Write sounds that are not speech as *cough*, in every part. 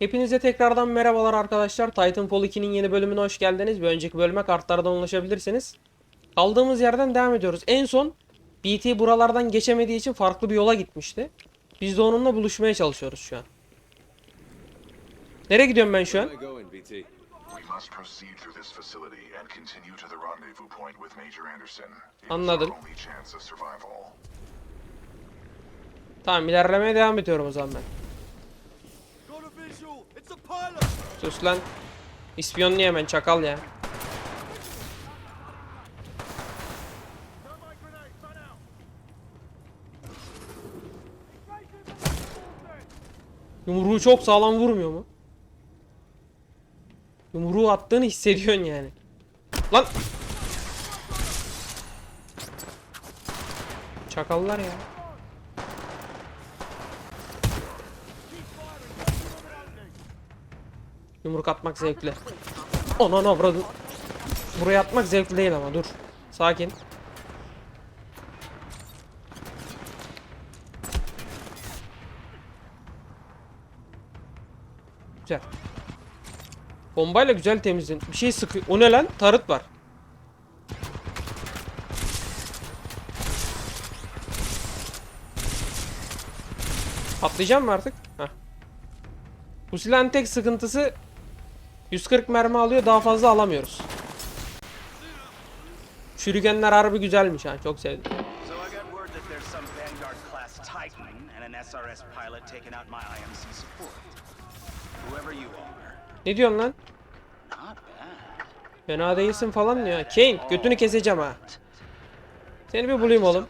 Hepinize tekrardan merhabalar arkadaşlar. Titanfall 2'nin yeni bölümüne hoş geldiniz. Bir önceki bölüme kartlardan ulaşabilirsiniz. Kaldığımız yerden devam ediyoruz. En son BT buralardan geçemediği için farklı bir yola gitmişti. Biz de onunla buluşmaya çalışıyoruz şu an. Nereye gidiyorum ben şu an? Anladım. Tamam ilerlemeye devam ediyorum o zaman ben. Got a visual! It's a pilot! Sus lan. İspiyonluyor hemen çakal ya. Yumruğu çok sağlam vurmuyor mu? Yumruğu attığını hissediyorsun yani. Lan! Çakallar ya. Yumruk atmak zevkli. Anan avradın. Buraya atmak zevkli değil ama dur. Sakin. Güzel. Bombayla güzel temizledin. Bir şey sıkıyor. O ne lan? Tarıt var. Patlayacağım mı artık? Heh. Bu silahın tek sıkıntısı 140 mermi alıyor daha fazla alamıyoruz. Şürügenler harbi güzelmiş ha çok sevdim. Ne diyorsun lan? Fena değilsin falan diyor. Kane götünü keseceğim ha. Seni bir bulayım oğlum.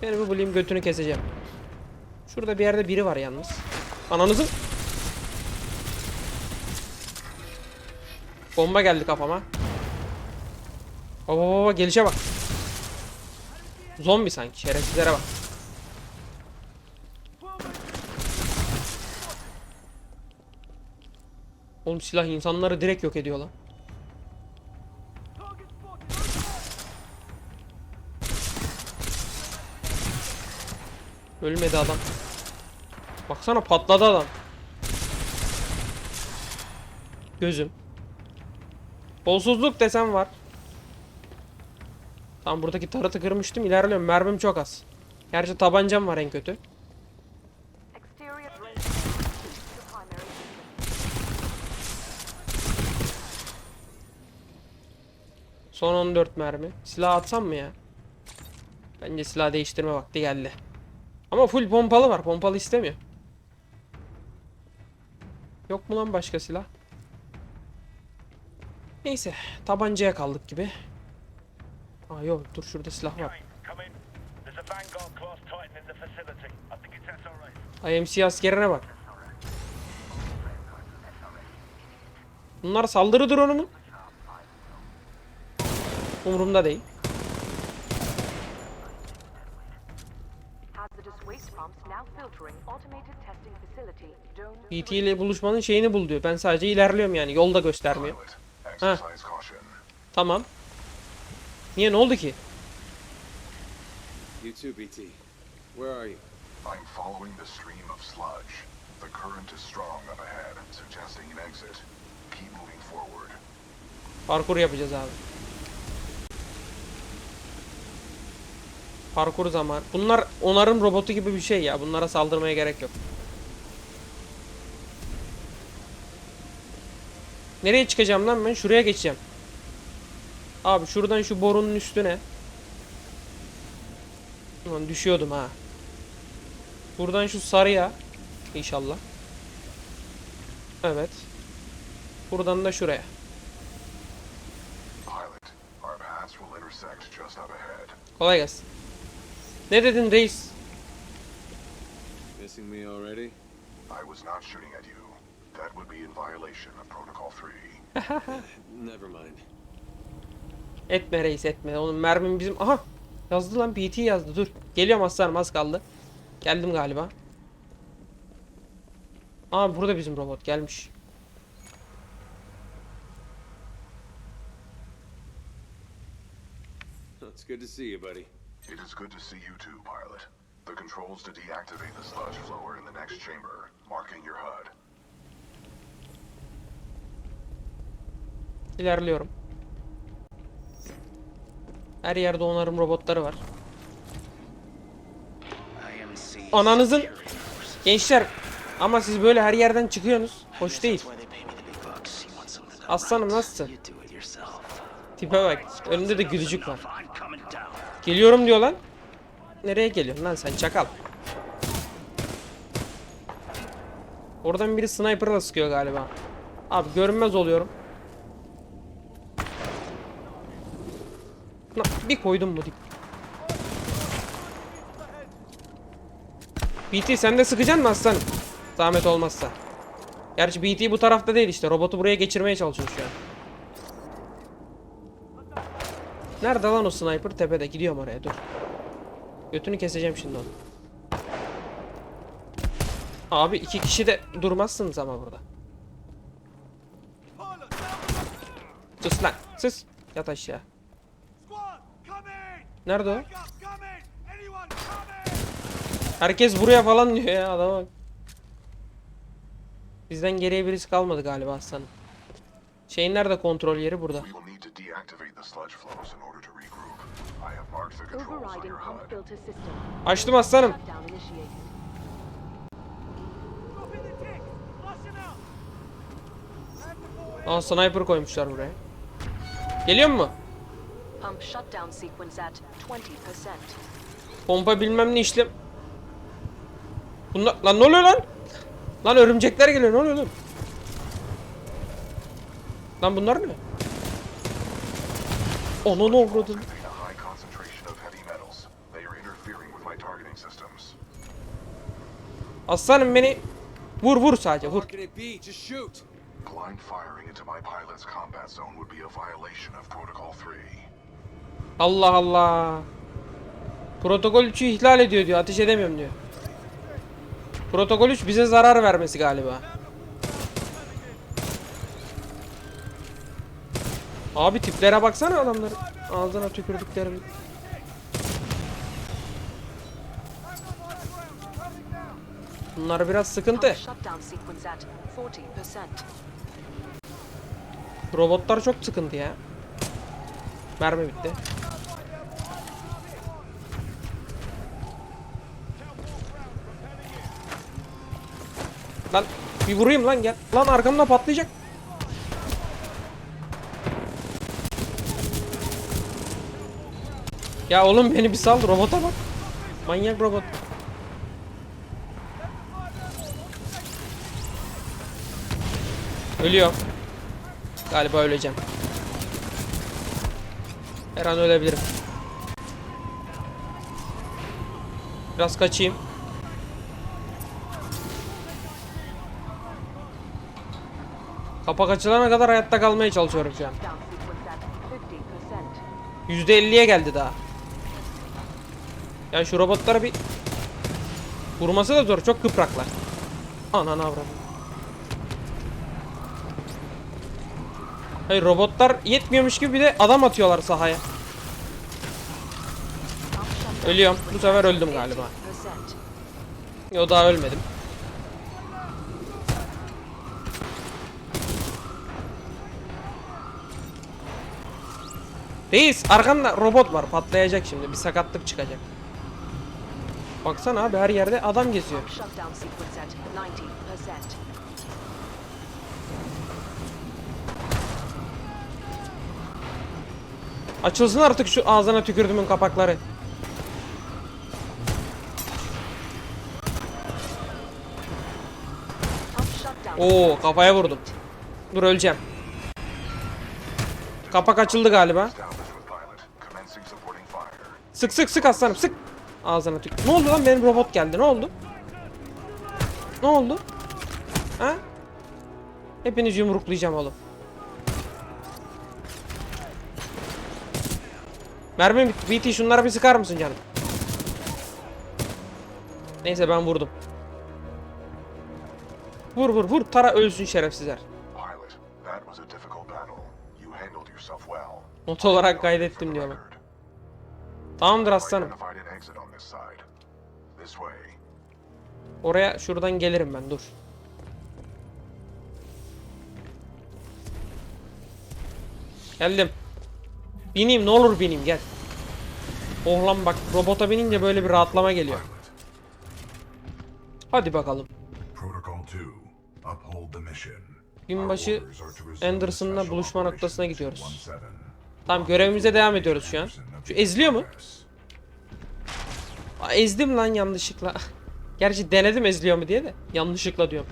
Seni bir bulayım götünü keseceğim. Şurada bir yerde biri var yalnız. Ananızın. Bomba geldi kafama. Baba gelişe bak. Zombi sanki şerefsizlere bak. Oğlum silah insanları direkt yok ediyor lan. Ölmedi adam. Baksana patladı adam. Gözüm. Kolsuzluk desem var. Tam buradaki tarıtı kırmıştım. İlerliyorum. Mermim çok az. Gerçi tabancam var en kötü. Son 14 mermi. Silah atsam mı ya? Bence silah değiştirme vakti geldi. Ama full pompalı var. Pompalı istemiyor. Yok mu lan başka silah? Neyse. Tabancaya kaldık gibi. Aa yok dur şurada silah var. IMC askerine bak. Bunlar saldırı drone'u mu? Umurumda değil. Dome BT ile buluşmanın şeyini bul diyor. Ben sadece ilerliyorum yani. Yolda göstermiyor. Caution. Tamam. Niye ne oldu ki? You too, BT. Where are you? I'm following the stream of sludge. The current is strong up ahead, suggesting an exit. Keep moving forward. Parkur yapacağız abi. Parkur zaman. Bunlar onarım robotu gibi bir şey ya. Bunlara saldırmaya gerek yok. Nereye çıkacağım lan ben? Şuraya geçeceğim. Abi şuradan şu borunun üstüne. Ulan düşüyordum ha. Buradan şu sarıya. İnşallah. Evet. Buradan da şuraya. Kolay gelsin. Ne dedin reis? Missing me already? I was not shooting at you. Be in violation of Protocol 3. *laughs* Never mind. Etme reis etme. Onun mermim bizim... Aha! Yazdı lan PT yazdı dur. Geliyorum aslanım az kaldı. Geldim galiba. Aa burada bizim robot gelmiş. It's good to see you, buddy. It is good to see you too, pilot. The controls to deactivate the sludge flow are in the next chamber, marking your HUD. İlerliyorum. Her yerde onarım robotları var. Ananızın gençler ama siz böyle her yerden çıkıyorsunuz. Hoş değil. Aslanım nasılsın? Tipe bak. Önünde de gülücük var. Geliyorum diyor lan. Nereye geliyorsun lan sen çakal? Oradan biri sniper'la sıkıyor galiba. Abi görünmez oluyorum. Bir koydum mu dik. BT sen de sıkacaksın mı aslanım? Zahmet olmazsa. Gerçi BT bu tarafta değil işte. Robotu buraya geçirmeye çalışıyor şu an. Nerede lan o sniper? Tepede. Gidiyorum oraya dur. Götünü keseceğim şimdi onu. Abi iki kişi de durmazsınız ama burada. Sus lan. Sus. Yat aşağı. Nerede o? Herkes buraya falan diyor ya adama. bak. Bizden geriye birisi kalmadı galiba aslanım. Şeyin nerede kontrol yeri burada. Açtım aslanım. Aa sniper koymuşlar buraya. Geliyor mu? Pump shutdown sequence at 20%. Pompa bilmem ne işlem. Bunlar lan ne oluyor lan? Lan örümcekler geliyor ne oluyor lan? Lan bunlar ne? Onu ne systems. Aslanım beni vur vur sadece vur. Blind firing into my pilot's combat zone would be a violation of Protocol 3. Allah Allah. Protokol 3'ü ihlal ediyor diyor. Ateş edemiyorum diyor. Protokol 3 bize zarar vermesi galiba. Abi tiplere baksana adamların. Ağzına tükürdüklerim. Bunlar biraz sıkıntı. Pump shutdown sequence at 40%. Robotlar çok sıkıntı ya. Mermi bitti. Lan bir vurayım lan gel. Lan arkamda patlayacak. Ya oğlum beni bir sal robota bak. Manyak robot. Ölüyor. Galiba öleceğim. Her an ölebilirim. Biraz kaçayım. Kapak açılana kadar hayatta kalmaya çalışıyorum şu an. Down sequence at 50%. %50'ye geldi daha. Ya şu robotlara bir vurması da zor. Çok kıpraklar. Ananı avradım. Hayır robotlar yetmiyormuş gibi bir de adam atıyorlar sahaya. Ölüyorum. Bu sefer öldüm galiba. 80%. Yo daha ölmedim. Reis arkanda robot var patlayacak şimdi bir sakatlık çıkacak. Baksana abi her yerde adam geziyor. Pump shutdown sequence at 90%. Açılsın artık şu ağzına tükürdümün kapakları. Oo kafaya vurdum. Dur öleceğim. Kapak açıldı galiba. Sık sık sık aslanım sık. Ağzına tük. Ne oldu lan benim robot geldi ne oldu? Ne oldu? Ha? Hepiniz yumruklayacağım oğlum. Mermi. BT şunlara bir sıkar mısın canım? Neyse ben vurdum. Vur vur vur tara ölsün şerefsizler. Not olarak kaydettim diyorlar. Tamamdır aslanım. Oraya şuradan gelirim ben dur. Geldim. Bineyim ne olur bineyim gel. Oh lan bak robota binince böyle bir rahatlama geliyor. Hadi bakalım. Protocol 2. Uphold the mission. Binbaşı Our orders are to resume Anderson'la buluşma noktasına gidiyoruz. 17. Tamam görevimize devam ediyoruz şu an. Şu eziliyor mu? Aa, ezdim lan yanlışlıkla. *laughs* Gerçi denedim eziliyor mu diye de. Yanlışlıkla diyorum.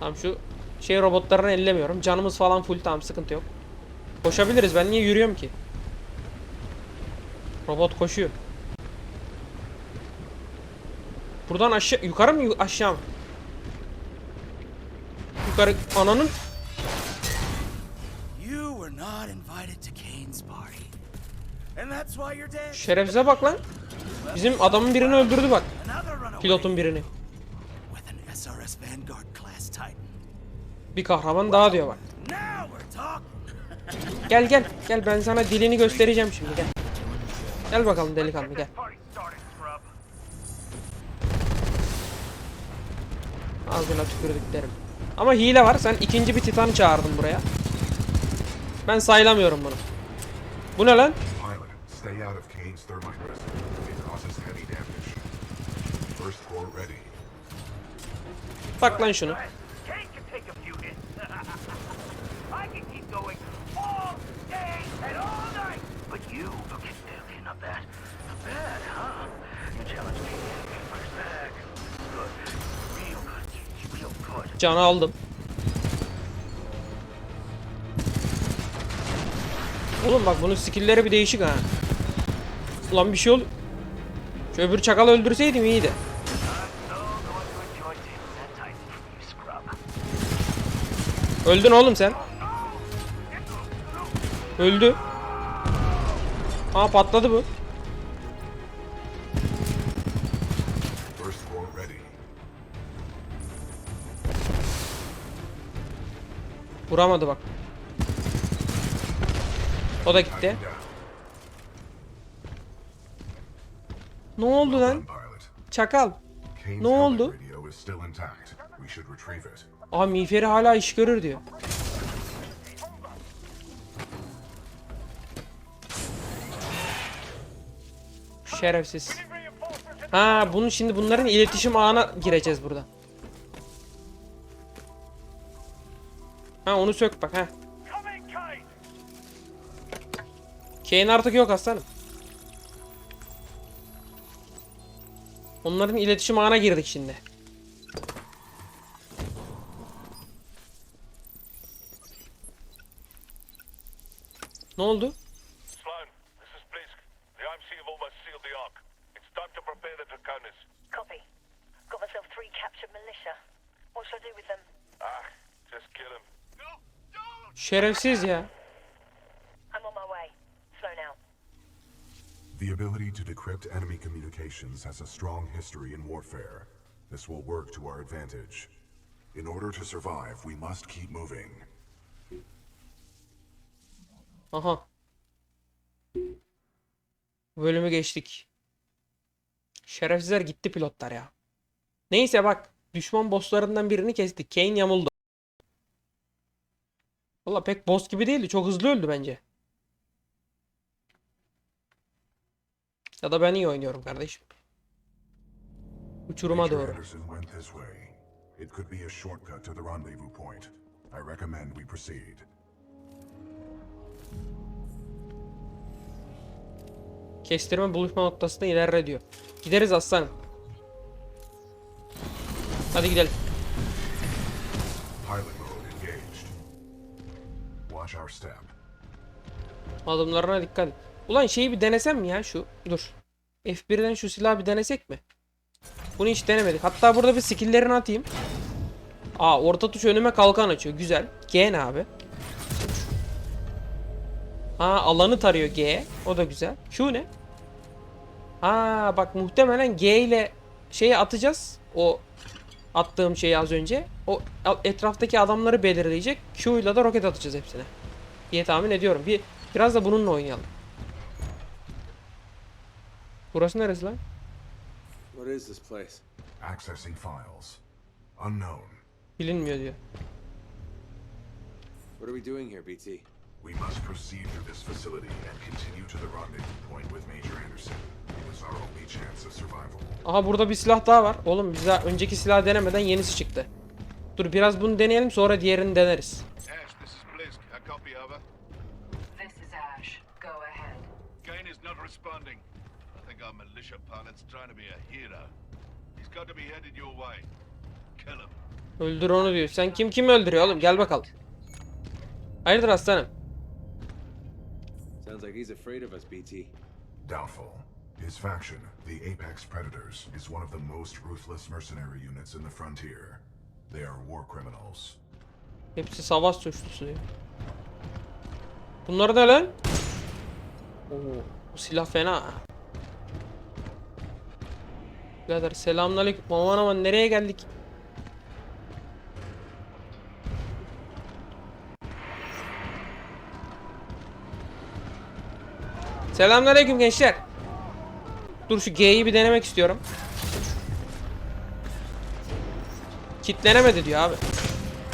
Tamam şu şey robotlarını ellemiyorum. Canımız falan full tamam sıkıntı yok. Koşabiliriz ben niye yürüyorum ki? Robot koşuyor. Buradan aşağı yukarı mı aşağı mı? Yukarı ananın You were not invited to Kane's party. And that's why you're dead. şerefsize bak lan. Bizim adamın birini öldürdü bak. Pilotun birini. Bir kahraman daha diyor bak. *laughs* Gel gel. Gel ben sana dilini göstereceğim şimdi gel. Gel bakalım delikanlı gel. Party started, scrub. Ama hile var. Sen ikinci bir titan çağırdın buraya. Ben saylamıyorum bunu. Bu ne lan? Pilot, stay out of Kane's thermite residence. It causes heavy damage. First core ready. Bak lan şunu. Kane can take a few hits. I can keep going all day and all night. But you, okay, okay, not bad. Not bad, huh? You challenged me to first back. Good. Real good. Real good. Canı aldım. Oğlum bak bunun skill'leri bir değişik ha. Ulan bir şey ol. Şu öbür çakalı öldürseydim iyiydi. Öldün oğlum sen. Öldü. Aa patladı bu. Vuramadı bak. O da gitti. Ne oldu lan? Çakal. Ne oldu? Aa miğferi hala iş görür diyor. Şerefsiz. Ha bunun şimdi bunların iletişim ağına gireceğiz burada. Ha onu sök bak ha. Kane artık yok aslanım. Onların iletişim ağına girdik şimdi. Ne oldu? Sloan, this is Blisk. The IMC have almost sealed the Ark. It's time to prepare the Draconis. Copy. Got myself three captured militia. What should I do with them? Ah, just kill him. No, don't! Şerefsiz ya. I'm on my way. Slow now. The ability to decrypt enemy communications has a strong history in warfare. This will work to our advantage. In order to survive, we must keep moving. Aha. Bölümü geçtik. Şerefsizler gitti pilotlar ya. Neyse bak. Düşman bosslarından birini kestik. Kane yamuldu. Valla pek boss gibi değildi. Çok hızlı öldü bence. Ya da ben iyi oynuyorum kardeşim. Uçuruma doğru. It could be a shortcut to the rendezvous point. I recommend we proceed. Kestirme buluşma noktasında ilerle diyor. Gideriz aslanım. Hadi gidelim. Pilot Adımlarına dikkat et. Ulan şeyi bir denesem mi ya şu? Dur. F1'den şu silahı bir denesek mi? Bunu hiç denemedik. Hatta burada bir skill'lerini atayım. Aa orta tuş önüme kalkan açıyor. Güzel. G ne abi? Aa alanı tarıyor G. O da güzel. Q ne? Aa bak muhtemelen G ile şeyi atacağız. O attığım şeyi az önce. O etraftaki adamları belirleyecek. Q ile de roket atacağız hepsine. Diye tahmin ediyorum. Bir biraz da bununla oynayalım. Burası neresi lan? What is this place? Accessing files. Unknown. Bilinmiyor diyor. What are we doing here, BT? We must proceed through this facility and continue to the rendezvous point with Major Anderson. It was our only chance of survival. Aha burada bir silah daha var. Oğlum biz daha önceki silahı denemeden yenisi çıktı. Dur biraz bunu deneyelim sonra diğerini deneriz. Ash, this is Blisk. A copy over. This is Ash. Go ahead. Kane is not responding. I think our militia pilot's trying to be a hero. He's got to be headed your way. Kill him. Öldür onu diyor. Sen kim kimi öldürüyor oğlum? Gel bakalım. Hayırdır aslanım? Sounds like he's afraid of us, BT. Doubtful. His faction, the Apex Predators, is one of the most ruthless mercenary units in the frontier. They are war criminals. Hepsi savaş suçlusu diyor. Bunlar ne lan? Oo, bu silah fena. ha. Birader selamünaleyküm. Aman aman nereye geldik? Selamünaleyküm gençler. Dur şu G'yi bir denemek istiyorum. Kitlenemedi diyor abi.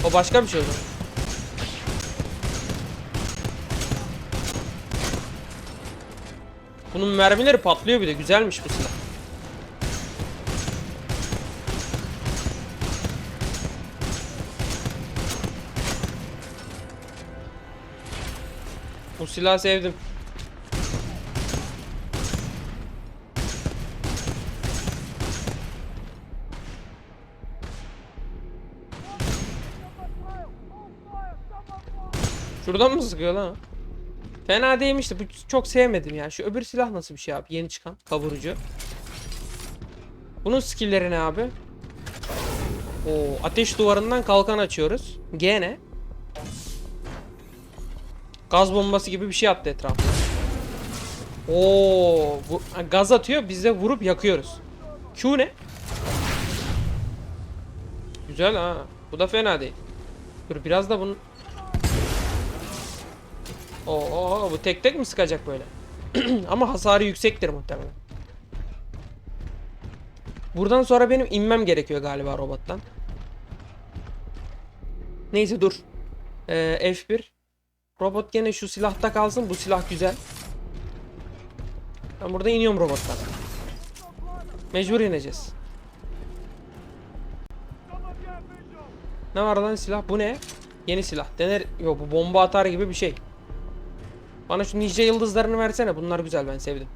O başka bir şey o zaman. Bunun mermileri patlıyor bir de güzelmiş bu silah. Bu silahı sevdim. Şuradan mı sıkıyor lan? Fena değilmiş de bu çok sevmedim ya. Şu öbür silah nasıl bir şey abi? Yeni çıkan kavurucu. Bunun skill'leri ne abi? Oo, ateş duvarından kalkan açıyoruz. G ne? Gaz bombası gibi bir şey attı etrafına. Oo, bu, gaz atıyor biz de vurup yakıyoruz. Q ne? Güzel ha. Bu da fena değil. Dur biraz da bunun Oo bu tek tek mi sıkacak böyle? *clears throat* Ama hasarı yüksektir muhtemelen. Buradan sonra benim inmem gerekiyor galiba robottan. Neyse dur. Ee, F1. Robot gene şu silahta kalsın. Bu silah güzel. Ben burada iniyorum robottan. Mecbur ineceğiz. Ne var lan silah? Bu ne? Yeni silah. Dener. Yok bu bomba atar gibi bir şey. Bana şu ninja yıldızlarını versene. Bunlar güzel ben sevdim.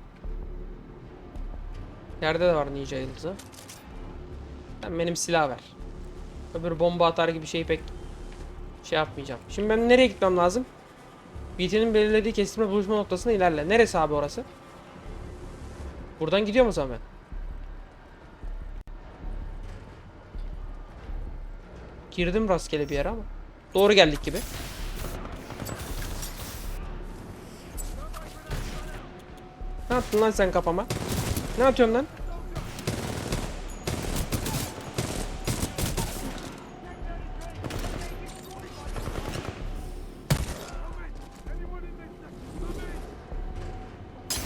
Yerde de var ninja yıldızı. Sen benim silah ver. Öbür bomba atar gibi şeyi pek şey yapmayacağım. Şimdi ben nereye gitmem lazım? BT'nin belirlediği kestirme buluşma noktasına ilerle. Neresi abi orası? Buradan gidiyor mu zaman? Girdim rastgele bir yere ama. Doğru geldik gibi. Ne yaptın lan sen kafama? Ne atıyorsun lan?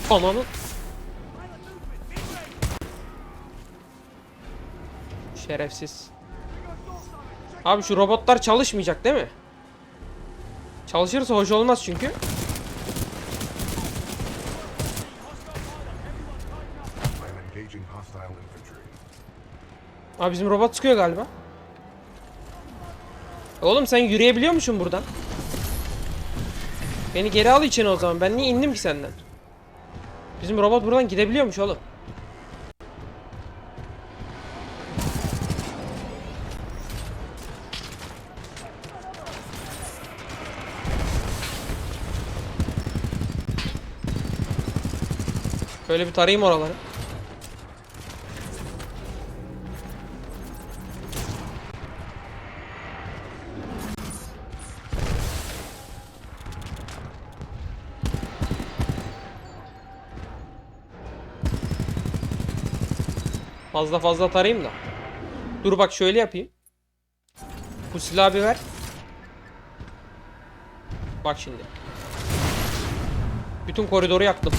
Ananı. Şerefsiz. Abi şu robotlar çalışmayacak değil mi? Çalışırsa hoş olmaz çünkü. Abi bizim robot sıkıyor galiba. Oğlum sen yürüyebiliyor musun buradan? Beni geri al içine o zaman. Ben niye indim ki senden? Bizim robot buradan gidebiliyormuş oğlum. Şöyle bir tarayayım oraları. Fazla fazla tarayayım da. Dur bak şöyle yapayım. Bu silahı bir ver. Bak şimdi. Bütün koridoru yaktım.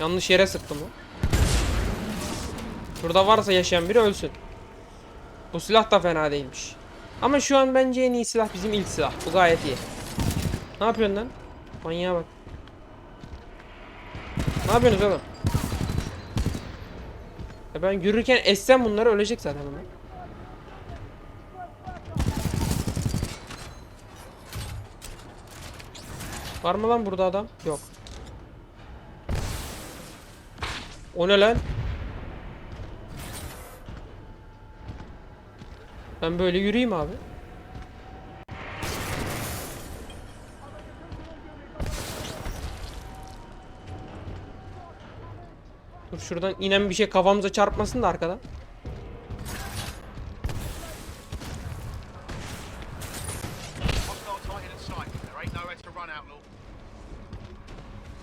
Yanlış yere sıktım lan. Şurada varsa yaşayan biri ölsün. Bu silah da fena değilmiş. Ama şu an bence en iyi silah bizim ilk silah. Bu gayet iyi. Ne yapıyorsun lan? Manyağa bak. Ne yapıyorsunuz oğlum? Ya ben yürürken essem bunları ölecek zaten bunlar. Var mı lan burada adam? Yok. O ne lan? Ben böyle yürüyeyim abi. Dur şuradan inen bir şey kafamıza çarpmasın da outlaw.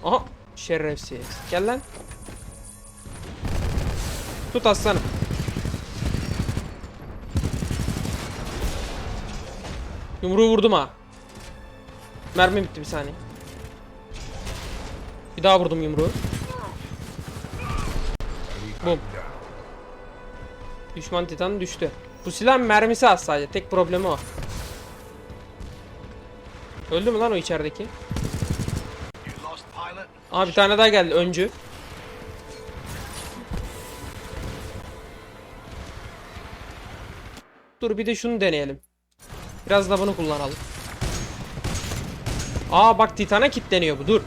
Aha şerefsiz. Gel lan. Tut aslanım. Yumruğu vurdum ha. Mermi bitti bir saniye. Bir daha vurdum yumruğu. Bum. Düşman titan düştü. Bu silah mermisi az sadece. Tek problemi o. Öldü mü lan o içerideki? Aa bir tane daha geldi öncü. Dur bir de şunu deneyelim. Biraz da bunu kullanalım. Aa bak Titan'a kilitleniyor bu dur.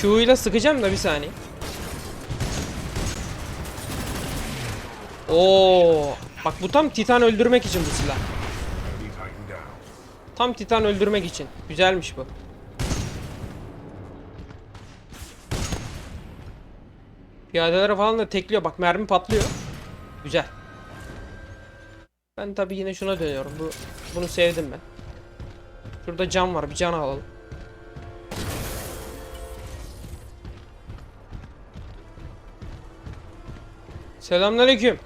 Q ile sıkacağım da bir saniye. Oo, bak bu tam Titan öldürmek için bu silah. Tam Titan öldürmek için. Güzelmiş bu. Piyadeleri falan da tekliyor. Bak mermi patlıyor. Güzel. Ben tabi yine şuna dönüyorum. Bu bunu sevdim ben. Şurada cam var. Bir can alalım. Selamünaleyküm.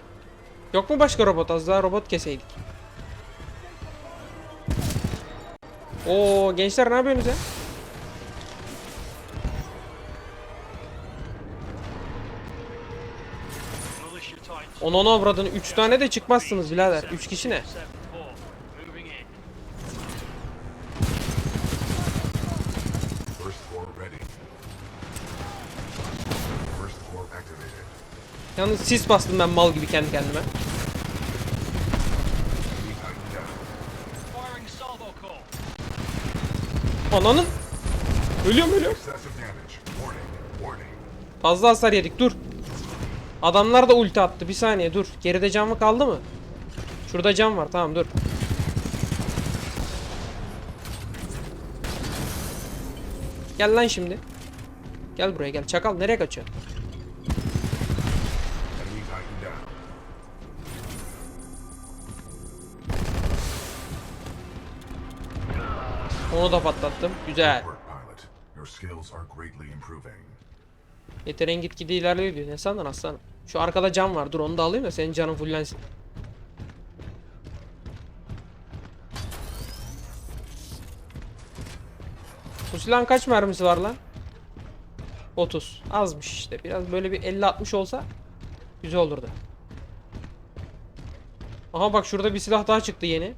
Yok mu başka robot? Az daha robot keseydik. Oo gençler ne yapıyorsunuz ya? Titans. Onun avradını 3 tane de çıkmazsınız birader. 3 kişi ne? Yalnız sis bastım ben mal gibi kendi kendime. Ananın. Ölüyorum ölüyorum. Fazla hasar yedik dur. Adamlar da ulti attı. Bir saniye dur. Geride cam mı kaldı mı? Şurada cam var tamam dur. Gel lan şimdi. Gel buraya gel. Çakal nereye kaçıyorsun? Onu da patlattım. Güzel. Yeteneğin gitgide ilerliyor diyor. Ne sandın aslanım? Şu arkada cam var. Dur onu da alayım da senin canın fullensin. Bu silahın kaç mermisi var lan? 30. Azmış işte. Biraz böyle bir 50-60 olsa güzel olurdu. Aha bak şurada bir silah daha çıktı yeni.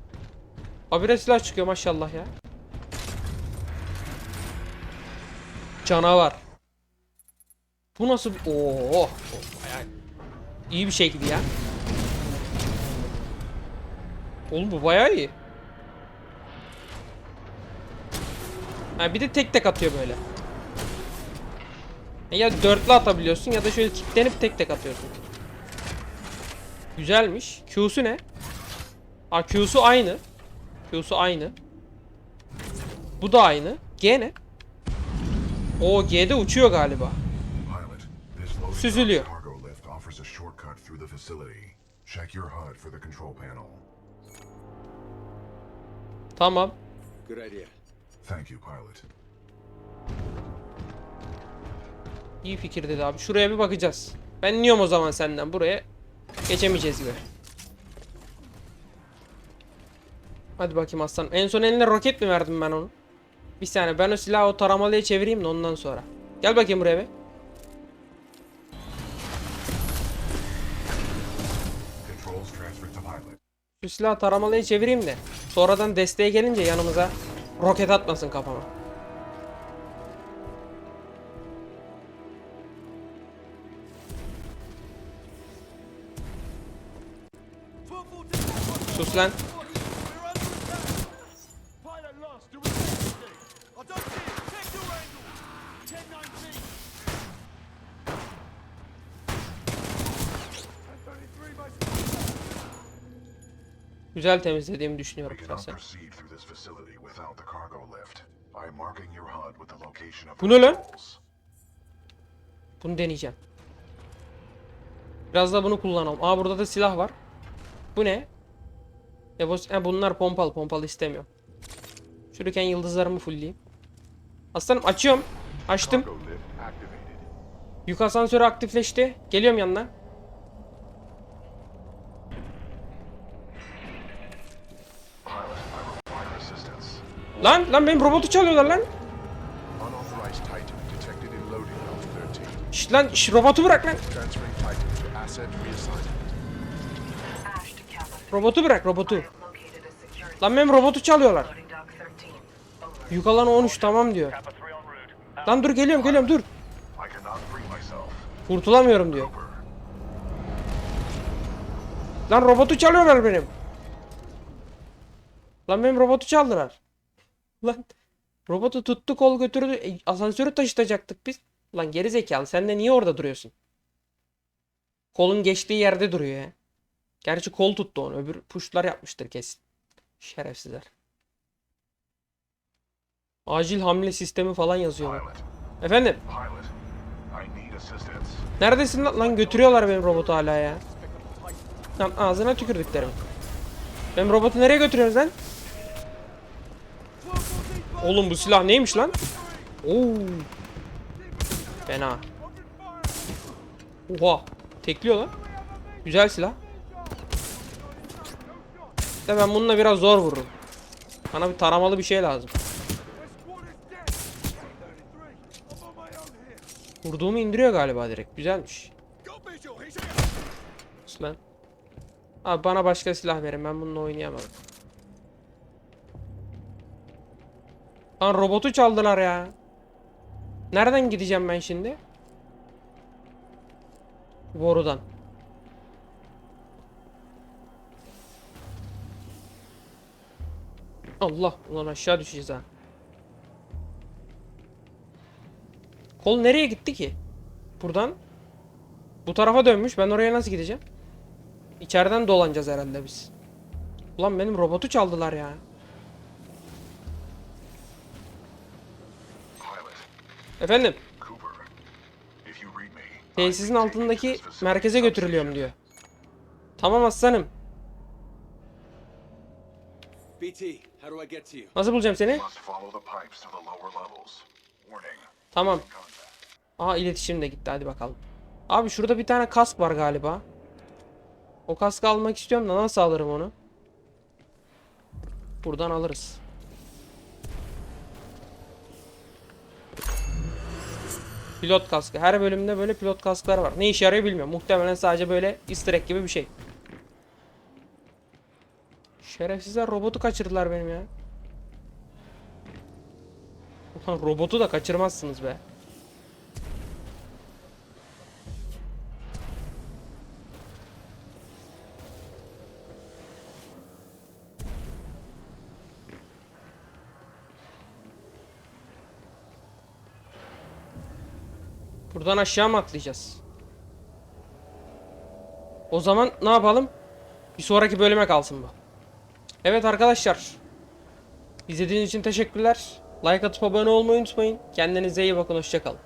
Habire silah çıkıyor maşallah ya. Canavar. Bu nasıl bir... Oo, oh, bayağı iyi bir gibi ya. Oğlum bu bayağı iyi. Ha bir de tek tek atıyor böyle. Ya dörtlü atabiliyorsun ya da şöyle kilitlenip tek tek atıyorsun. Güzelmiş. Q'su ne? Ha Q'su aynı. Q'su aynı. Bu da aynı. G ne? O G'de uçuyor galiba. Süzülüyor. dock cargo lift offers a shortcut through the facility. Check your HUD for the control panel. Tamam. Good idea. Thank you, pilot. İyi fikir dedi abi. Şuraya bir bakacağız. Ben iniyorum o zaman senden buraya. Geçemeyeceğiz gibi. Hadi bakayım aslanım. En son eline roket mi verdim ben onu? Bir saniye ben o silahı o taramalıya çevireyim de ondan sonra. Gel bakayım buraya bir. Şu silahı taramalıya çevireyim de. Sonradan desteğe gelince yanımıza roket atmasın kafama. Sus lan. Pilot lost. Do we I don't see it. Check your angle. 1019. Güzel temizlediğimi düşünüyorum We cannot şahsen. proceed through this facility without the cargo lift. I am marking your HUD with the location of Bu ne lan? Bunu deneyeceğim. Biraz da bunu kullanalım. Aa burada da silah var. Bu ne? E, bu, e, bunlar pompalı. Pompalı istemiyorum. Şurayken yıldızlarımı fullleyeyim. Aslanım açıyorum. Açtım. Yük asansörü aktifleşti. Geliyorum yanına. Pilot, I require assistance. Lan lan benim robotu çalıyorlar lan. Unauthorized Titan detected in loading belt 13. Şşt lan şş, robotu bırak lan. Transferring Titan to asset reassignment. Ash to Kappa. Robotu bırak robotu. Lan benim robotu çalıyorlar. loading dock 13. Over. Yük alanı 13 tamam diyor. Kappa 3 en route. Lan dur geliyorum geliyorum dur. I cannot free myself. Kurtulamıyorum diyor. Lan robotu çalıyorlar benim. Lan benim robotu çaldılar. Lan robotu tuttu kol götürdü. E, asansörü taşıtacaktık biz. Lan geri zekalı sen de niye orada duruyorsun? Kolun geçtiği yerde duruyor ya. Gerçi kol tuttu onu. Öbür puşlar yapmıştır kesin. Şerefsizler. Acil hamle sistemi falan yazıyorlar. Efendim? Neredesin lan? Lan götürüyorlar benim robotu hala ya. Lan ağzına tükürdüklerim. Benim robotu nereye götürüyorsunuz lan? Oğlum bu silah neymiş lan? Oo. Fena. Oha. Tekliyor lan. Güzel silah. De ben bununla biraz zor vururum. Bana bir taramalı bir şey lazım. Vurduğumu indiriyor galiba direkt. Güzelmiş. Lan. Abi bana başka silah verin. Ben bununla oynayamam. Lan robotu çaldılar ya. Nereden gideceğim ben şimdi? Borudan. Allah. Ulan aşağı düşeceğiz ha. Kol nereye gitti ki? Buradan. Bu tarafa dönmüş. Ben oraya nasıl gideceğim? İçeriden dolanacağız herhalde biz. Ulan benim robotu çaldılar ya. Efendim, tesisin altındaki merkeze götürülüyorum diyor. Tamam aslanım. Nasıl bulacağım seni? Tamam. Aha iletişim de gitti hadi bakalım. Abi şurada bir tane kask var galiba. O kaskı almak istiyorum da nasıl alırım onu? Buradan alırız. Pilot kaskı. Her bölümde böyle pilot kasklar var. Ne işe yarıyor bilmiyorum. Muhtemelen sadece böyle easter egg gibi bir şey. Şerefsizler robotu kaçırdılar benim ya. Ulan robotu da kaçırmazsınız be. Buradan aşağı mı atlayacağız? O zaman ne yapalım? Bir sonraki bölüme kalsın bu. Evet arkadaşlar. İzlediğiniz için teşekkürler. Like atıp abone olmayı unutmayın. Kendinize iyi bakın. Hoşçakalın.